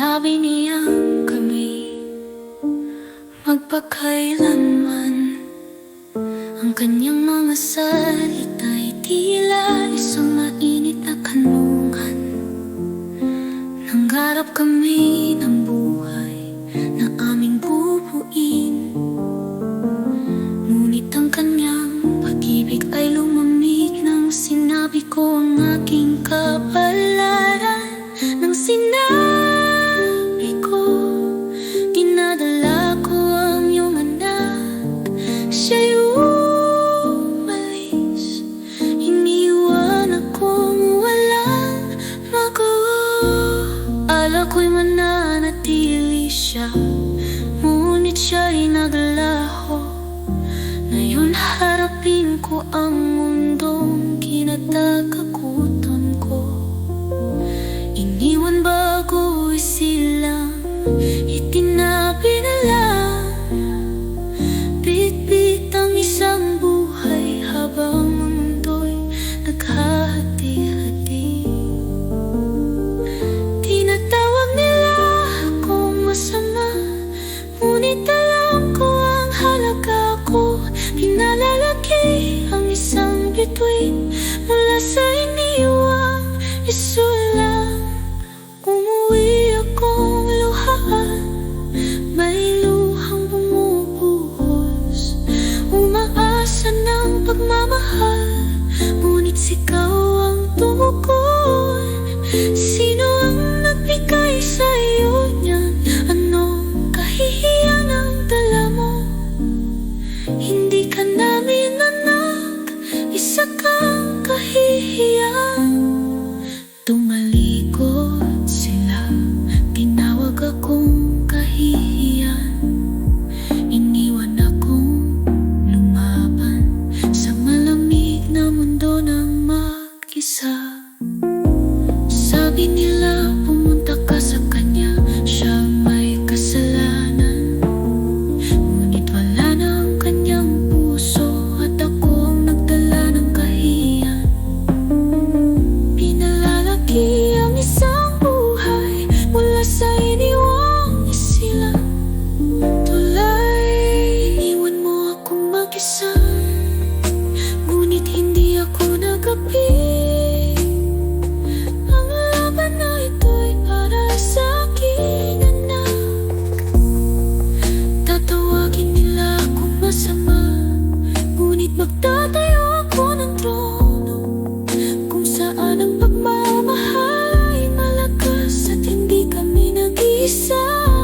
Sinabi niyang kami Magpakailanman Ang kanyang mga salita ko ang mundong kinatakakutan ko. Iniwan bago silang Bakit ang tumukoy? Sino ang nagbigay sa'yo niyan? Anong kahihiyan ang dala mo? Hindi ka namin anak, isa ka so